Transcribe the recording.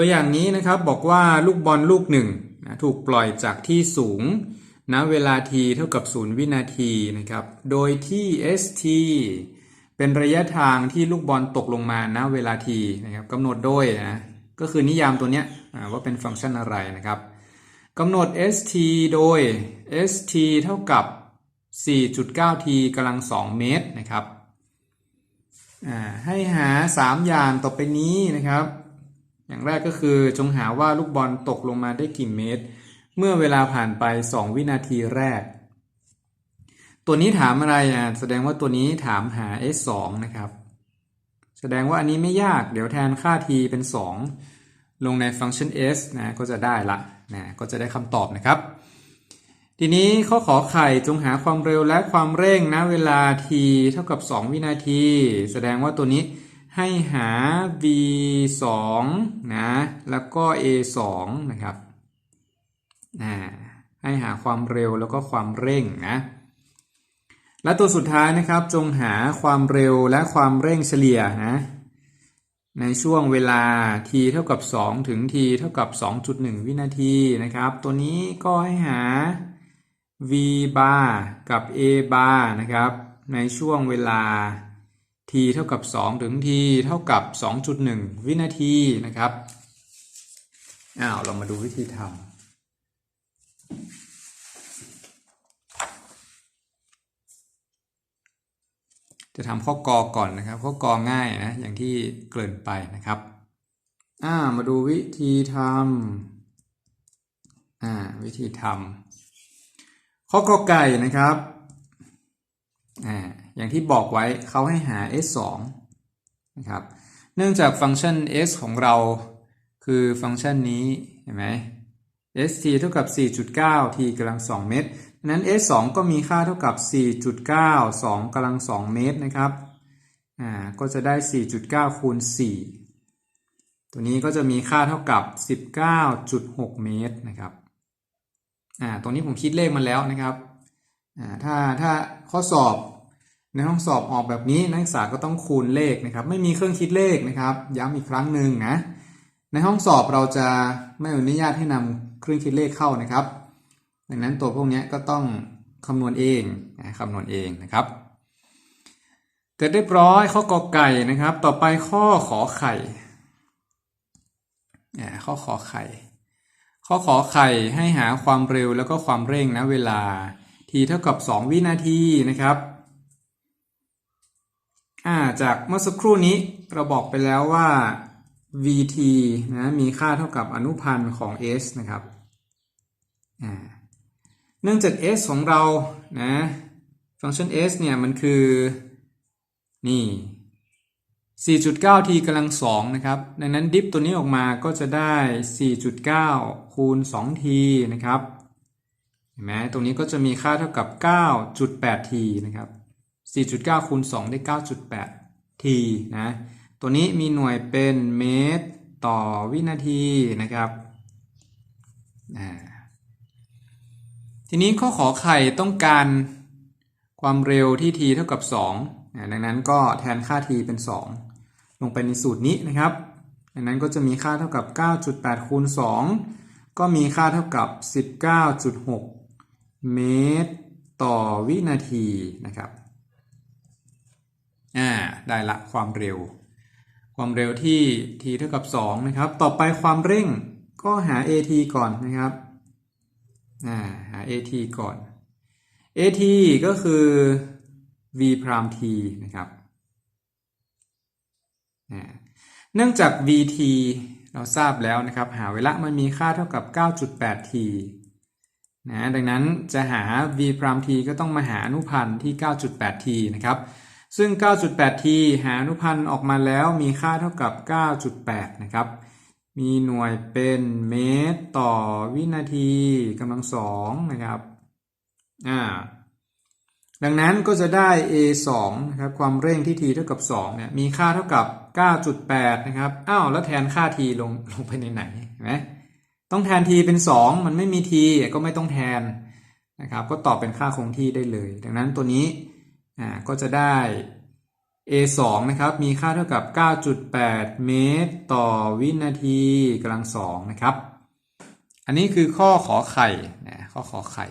ตัวอย่างนี้นะครับบอกว่าลูกบอลลูกหนึ่งนะถูกปล่อยจากที่สูงณเวลา t เท่ากับ 0 วินาทีนะครับ โดยที่ st เป็นระยะทางที่ลูกบอลตกลงมาณเวลา t นะครับกำหนดโดยนะก็คือนิยามตัวเนี้ยว่าเป็นฟังก์ชันอะไรนะครับกำหนด st โดย st เท่ากับ 4.9t กำลัง 2 เมตรนะครับให้หา 3 อย่างต่อไปนี้นะครับ อย่างแรกก็คือจงหาว่าลูกบอลตกลงมาได้กี่เมตร เมื่อเวลาผ่านไป 2 วินาทีแรก ตัวนี้ถามอะไรอะแสดงว่าตัวนี้ถามหา s 2นะครับ แสดงว่าอันนี้ไม่ยากเดี๋ยวแทนค่า t เป็น 2 ลงในฟังก์ชัน s นะก็จะได้ละนะก็จะได้คำตอบนะครับ ทีนี้ข้อขอไข่จงหาความเร็วและความเร่งนะเวลา t เท่ากับ 2 วินาที แสดงว่าตัวนี้ ให้หา v 2นะแล้วก็ a 2นะครับนะให้หาความเร็วแล้วก็ความเร่งนะและตัวสุดท้ายนะครับจงหาความเร็วและความเร่งเฉลี่ยนะในช่วงเวลา t เท่ากับ 2 ถึง t เท่ากับ 2.1 วินาทีนะครับ ตัวนี้ก็ให้หา v bar กับ a bar นะครับ ในช่วงเวลา t เท่ากับ 2 ถึง t เท่ากับ 2.1 วินาทีนะครับ อ้าว เรามาดูวิธีทำจะทำข้อกอก่อนนะครับ ข้อกอง่ายนะ อย่างที่เกริ่นไปนะครับ อ่า มาดูวิธีทำอ่า วิธีทำข้อกอไก่นะครับ อ่า อย่างที่บอกไว้เขาให้หา s 2นะครับ เนื่องจากฟังก์ชัน s ของเราคือฟังก์ชันนี้เห็นไหม st เท่ากับ 4.9 t กำลัง 2 เมตรนั้น s 2ก็มีค่าเท่ากับ 4.9 2กำลัง 2 เมตรนะครับ อ่า ก็จะได้ 4.9 คูณ 4 ตัวนี้ก็จะมีค่าเท่ากับ 19.6 เมตรนะครับ อ่า ตรงนี้ผมคิดเลขมาแล้วนะครับ อ่า ถ้า ถ้าข้อสอบ ในห้องสอบออกแบบนี้นักศึกษาก็ต้องคูณเลขนะครับ ไม่มีเครื่องคิดเลขนะครับ ย้ำอีกครั้งหนึ่งนะ ในห้องสอบเราจะไม่อนุญาตให้นำเครื่องคิดเลขเข้านะครับ ดังนั้นตัวพวกนี้ก็ต้องคำนวณเองนะคำนวณเองนะครับเสร็จเรียบร้อยข้อกอไก่นะครับ ต่อไปข้อขอไข่ข้อขอไข่ ข้อขอไข่ให้หาความเร็วแล้วก็ความเร่งนะเวลา t เท่ากับ 2 วินาทีนะครับ อ่าจากเมื่อสักครู่นี้เราบอกไปแล้วว่า vt นะมีค่าเท่ากับอนุพันธ์ของ s นะครับอ่าเนื่องจาก s ของเรานะฟังก์ชัน s เนี่ยมันคือนี่ 4.9t กำลัง 2 นะครับ ดังนั้นดิฟตัวนี้ออกมาก็จะได้ 4.9 คูณ 2t นะครับ เห็นไหมตรงนี้ก็จะมีค่าเท่ากับ 9.8t นะครับ 4.9คูณ2ได้ 9.8t นะ ตัวนี้มีหน่วยเป็นเมตรต่อวินาทีนะครับทีนี้ข้อขอไข่ต้องการความเร็วที่ t เท่ากับ 2 ดังนั้นก็แทนค่า t เป็น 2 ลงไปในสูตรนี้นะครับ ดังนั้นก็จะมีค่าเท่ากับ 9.8 คูณ 2 ก็มีค่าเท่ากับ 19.6 เมตรต่อวินาทีนะครับ อ่าได้ละความเร็ว ความเร็วที่ t เท่ากับ 2 นะครับ ต่อไปความเร่งก็หา at ก่อนนะครับอ่าหา at ก่อน at ก็คือ v พราม t นะครับเนื่องจาก vt เราทราบแล้วนะครับ หาเวลามันมีค่าเท่ากับ 9.8t นะดังนั้นจะหา v พราม t ก็ต้องมาหาอนุพันธ์ที่ 9.8t นะครับ ซึ่ง 9.8t หาอนุพันธ์ออกมาแล้วมีค่าเท่ากับ 9.8 นะครับ มีหน่วยเป็นเมตรต่อวินาทีกำลังสองนะครับอ่าดังนั้นก็จะได้ a 2นะครับความเร่งที่ t เท่ากับ2เนี่ยมีค่าเท่ากับ 9.8 นะครับอ้าวแล้วแทนค่า t ลงลงไปในไหนเห็นไหมต้องแทน t เป็น 2 มันไม่มี t ก็ไม่ต้องแทนนะครับ ก็ตอบเป็นค่าคงที่ได้เลย ดังนั้นตัวนี้ อ่าก็จะได้ a 2นะครับ มีค่าเท่ากับ 9.8 เมตร ต่อวินาทีกำลังสองนะครับ อันนี้คือข้อขอไข่นะข้อขอไข่